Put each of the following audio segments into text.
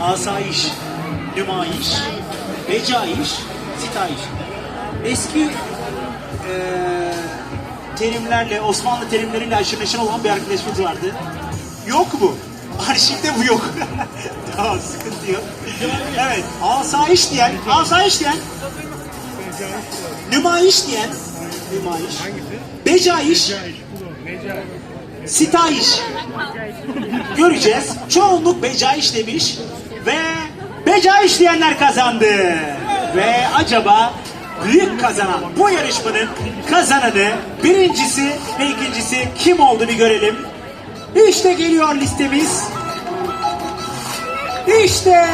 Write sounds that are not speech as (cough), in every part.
Asayiş, nümayiş, becaiş, sitayiş. Eski eee, terimlerle, Osmanlı terimleriyle aşırı neşir olan bir arkadaşımız vardı. Yok mu? Arşivde bu yok. (laughs) tamam sıkıntı yok. Evet, asayiş diyen, asayiş diyen, nümayiş diyen, nümayiş, becaiş, sitayiş. Göreceğiz. Çoğunluk becaiş demiş ve becaiş diyenler kazandı. Ve acaba büyük kazanan bu yarışmanın kazananı birincisi ve ikincisi kim oldu bir görelim. İşte geliyor listemiz. İşte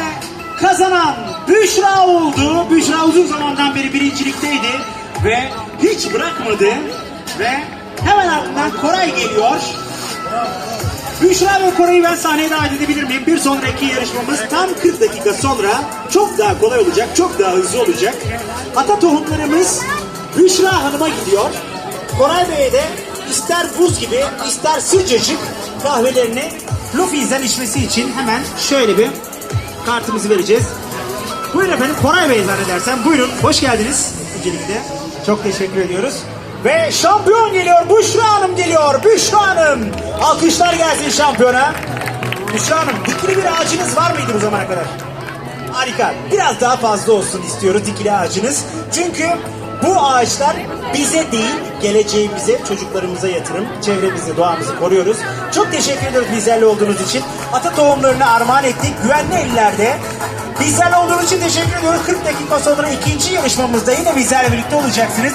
kazanan Büşra oldu. Büşra uzun zamandan beri birincilikteydi ve hiç bırakmadı ve hemen ardından Koray geliyor. Büşra ve Koray'ı ben sahneye davet edebilir miyim? Bir sonraki yarışmamız tam 40 dakika sonra çok daha kolay olacak, çok daha hızlı olacak. Ata tohumlarımız Büşra Hanım'a gidiyor. Koray Bey'e de ister buz gibi, ister sıcacık kahvelerini Lufiz'den içmesi için hemen şöyle bir kartımızı vereceğiz. Buyurun efendim Koray Bey zannedersem. Buyurun, hoş geldiniz öncelikle. Çok teşekkür ediyoruz. Ve şampiyon geliyor, Büşra Hanım geliyor, Büşra Hanım. Alkışlar gelsin şampiyona. Büşra Hanım, dikili bir ağacınız var mıydı bu zamana kadar? Harika. Biraz daha fazla olsun istiyoruz dikili ağacınız. Çünkü bu ağaçlar bize değil, geleceğimize, çocuklarımıza yatırım, çevremizi, doğamızı koruyoruz. Çok teşekkür ediyoruz bizlerle olduğunuz için. Ata tohumlarını armağan ettik. Güvenli ellerde. Bizlerle olduğunuz için teşekkür ediyoruz. 40 dakika sonra ikinci yarışmamızda yine bizlerle birlikte olacaksınız.